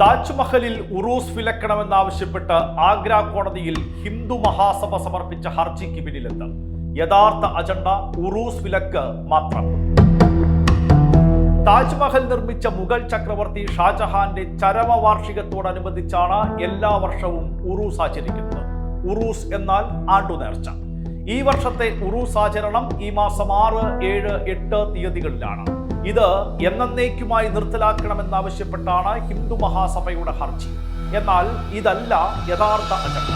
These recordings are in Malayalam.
താജ്മഹലിൽ ഉറൂസ് വിലക്കണമെന്നാവശ്യപ്പെട്ട് ആഗ്ര കോടതിയിൽ ഹിന്ദു മഹാസഭ സമർപ്പിച്ച ഹർജിക്ക് പിന്നിലെന്ന് യഥാർത്ഥ അജണ്ട ഉറൂസ് വിലക്ക് മാത്രം. താജ്മഹൽ നിർമ്മിച്ച മുഗൾ ചക്രവർത്തി ഷാജഹാന്റെ ചരമവാർഷികത്തോടനുബന്ധിച്ചാണ് എല്ലാ വർഷവും ഉറൂസ് ആചരിക്കുന്നത്. ഉറൂസ് എന്നാൽ ആണ്ടുനേർച്ച. ഈ വർഷത്തെ ഉറൂസ് ആചരണം ഈ മാസം ആറ് ഏഴ് എട്ട് തീയതികളിലാണ്. ഇത് എന്നേക്കുമായി നിർത്തലാക്കണമെന്നാവശ്യപ്പെട്ടാണ് ഹിന്ദു മഹാസഭയുടെ ഹർജി. എന്നാൽ ഇതല്ല യഥാർത്ഥ അജണ്ട.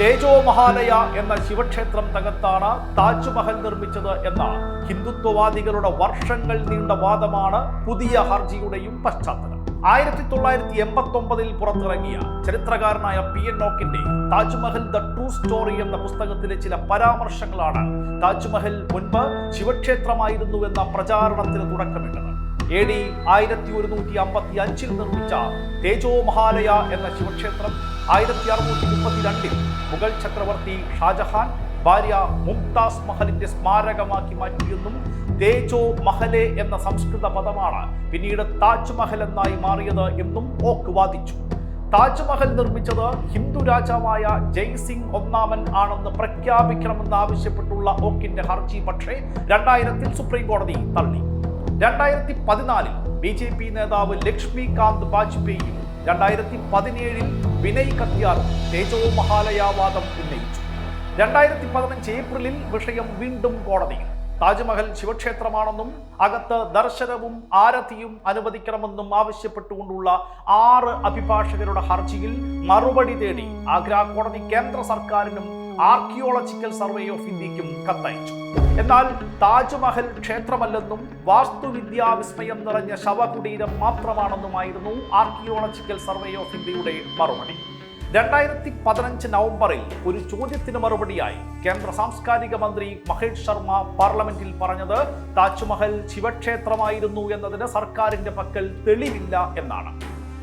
തേജോ മഹാലയ എന്ന ശിവക്ഷേത്രം തകർത്താണ് താജ്മഹൽ നിർമ്മിച്ചത് എന്ന ഹിന്ദുത്വവാദികളുടെ വർഷങ്ങൾ നീണ്ട വാദമാണ് പുതിയ ഹർജിയുടെയും പശ്ചാത്തലം. ആയിരത്തി തൊള്ളായിരത്തി എൺപത്തി ഒമ്പതിൽ പുറത്തിറങ്ങിയ ചരിത്രകാരനായ പി എൻ നോക്കിന്റെ താജ്മഹൽ ദ ട്രൂ സ്റ്റോറി എന്ന പുസ്തകത്തിലെ ചില പരാമർശങ്ങളാണ് താജ്മഹൽ മുൻപ് ശിവക്ഷേത്രമായിരുന്നു എന്ന പ്രചാരണത്തിന് തുടക്കമിട്ടത്. എ ഡി ആയിരത്തി ഒരുന്നൂറ്റി അമ്പത്തി അഞ്ചിൽ നിർമ്മിച്ച തേജോ മഹാലയ എന്ന ശിവക്ഷേത്രം ആയിരത്തി അറുന്നൂറ്റി മുപ്പത്തിരണ്ടിൽ മുഗൾ ചക്രവർത്തി ഷാജഹാൻ ഭാര്യ മുംതാസ് മഹലിന്റെ സ്മാരകമാക്കി മാറ്റിയെന്നും തേജോ മഹലേ എന്ന സംസ്കൃത പദമാണ് പിന്നീട് താജ്മഹൽ എന്നായി മാറിയത് എന്നും ഓക്ക് വാദിച്ചു. താജ്മഹൽ നിർമ്മിച്ചത് ഹിന്ദു രാജാവായ ജയ്സിംഗ് ഒന്നാമൻ ആണെന്ന് പ്രഖ്യാപിക്കണമെന്ന് ആവശ്യപ്പെട്ടുള്ള ഓക്കിന്റെ ഹർജി പക്ഷേ രണ്ടായിരത്തിൽ സുപ്രീം കോടതി തള്ളി. രണ്ടായിരത്തി പതിനാലിൽ ബി ജെ പി നേതാവ് ലക്ഷ്മികാന്ത് വാജ്പേയിയും രണ്ടായിരത്തി പതിനേഴിൽ വിനയ് കത്തിയാറും തേജോ മഹാലയാവാദം ഉന്നയിച്ചു. രണ്ടായിരത്തി പതിനഞ്ച് ഏപ്രിലിൽ വിഷയം വീണ്ടും കോടതിയിൽ താജ്മഹൽ ശിവക്ഷേത്രമാണെന്നും അകത്ത് ദർശനവും ആരതിയും അനുവദിക്കണമെന്നും ആവശ്യപ്പെട്ടുകൊണ്ടുള്ള ആറ് അഭിഭാഷകരുടെ ഹർജിയിൽ മറുപടി തേടി ആഗ്ര കോടതി കേന്ദ്ര സർക്കാരിനും ആർക്കിയോളജിക്കൽ സർവേ ഓഫ് ഇന്ത്യക്കും കത്തയച്ചു. എന്നാൽ താജ്മഹൽ ക്ഷേത്രമല്ലെന്നും വാസ്തുവിദ്യാ വിസ്മയം നിറഞ്ഞ ശവകുടീരം മാത്രമാണെന്നുമായിരുന്നു ആർക്കിയോളജിക്കൽ സർവേ ഓഫ് ഇന്ത്യയുടെ മറുപടി. രണ്ടായിരത്തി പതിനഞ്ച് നവംബറിൽ ഒരു ചോദ്യത്തിന് മറുപടിയായി കേന്ദ്ര സാംസ്കാരിക മന്ത്രി മഹേഷ് ശർമ്മ പാർലമെന്റിൽ പറഞ്ഞത് താജ്മഹൽ ശിവക്ഷേത്രമായിരുന്നു എന്നതിന് സർക്കാരിന്റെ പക്കൽ തെളിവില്ല എന്നാണ്.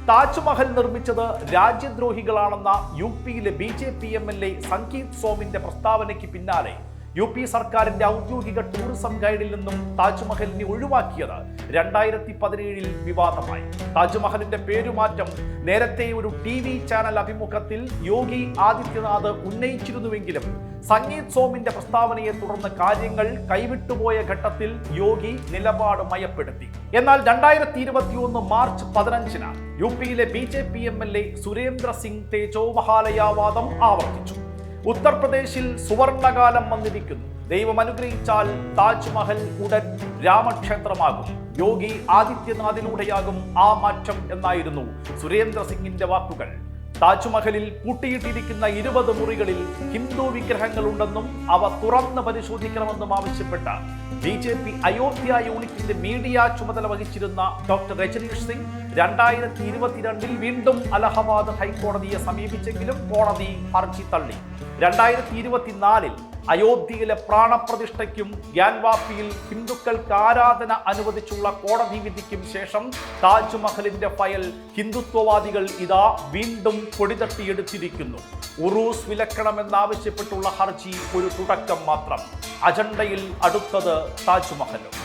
താജ്മഹൽ നിർമ്മിച്ചത് രാജ്യദ്രോഹികളാണെന്ന യു പിയിലെ B J P M L A Sangeet സോമിന്റെ പ്രസ്താവനയ്ക്ക് പിന്നാലെ യു പി സർക്കാരിന്റെ ഔദ്യോഗിക ടൂറിസം ഗൈഡിൽ നിന്നും താജ്മഹലിനെ ഒഴിവാക്കിയത് രണ്ടായിരത്തി പതിനേഴിൽ വിവാദമായി. താജ്മഹലിന്റെ പേരുമാറ്റം നേരത്തെ ഒരു ടി വി ചാനൽ അഭിമുഖത്തിൽ യോഗി ആദിത്യനാഥ് ഉന്നയിച്ചിരുന്നുവെങ്കിലും സംഗീത് സോമിന്റെ പ്രസ്താവനയെ തുടർന്ന് കാര്യങ്ങൾ കൈവിട്ടുപോയ ഘട്ടത്തിൽ യോഗി നിലപാട് മയപ്പെടുത്തി. എന്നാൽ രണ്ടായിരത്തി ഇരുപത്തിയൊന്ന് മാർച്ച് പതിനഞ്ചിന് യു പിയിലെ B J P M L A Surendra Singh Tejo മഹാലയാവാദം ആവർത്തിച്ചു. ഉത്തർപ്രദേശിൽ സുവർണകാലം വന്നിരിക്കുന്നു. ദൈവം അനുഗ്രഹിച്ചാൽ താജ്മഹൽ ഉടൻ രാമക്ഷേത്രമാകും. യോഗി ആദിത്യനാഥിലൂടെയാകും ആ മാറ്റം എന്നായിരുന്നു സുരേന്ദ്ര സിംഗിന്റെ വാക്കുകൾ. താജ്മഹലിൽ പൂട്ടിയിട്ടിരിക്കുന്ന ഇരുപത് മുറികളിൽ ഹിന്ദു വിഗ്രഹങ്ങളുണ്ടെന്നും അവ തുറന്ന് പരിശോധിക്കണമെന്നും ആവശ്യപ്പെട്ട ബി ജെ പി അയോധ്യ യൂണിറ്റിന്റെ മീഡിയ ചുമതല വഹിച്ചിരുന്ന ഡോക്ടർ രജനീഷ് സിംഗ് രണ്ടായിരത്തി ഇരുപത്തിരണ്ടിൽ വീണ്ടും അലഹബാദ് ഹൈക്കോടതിയെ സമീപിച്ചെങ്കിലും കോടതി ഹർജി തള്ളി. രണ്ടായിരത്തി ഇരുപത്തിനാലിൽ അയോധ്യയിലെ പ്രാണപ്രതിഷ്ഠയ്ക്കും ഗ്യാൻവാപ്പിയിൽ ഹിന്ദുക്കൾക്ക് ആരാധന അനുവദിച്ചുള്ള കോടതി വിധിക്കും ശേഷം താജ്മഹലിന്റെ ഫയൽ ഹിന്ദുത്വവാദികൾ ഇതാ വീണ്ടും കൊടിതട്ടിയെടുത്തിരിക്കുന്നു ഉറൂസ് വിലക്കണമെന്നാവശ്യപ്പെട്ടുള്ള ഹർജി ഒരു തുടക്കം മാത്രം. അജണ്ടയിൽ അടുത്തത് താജ്മഹലും.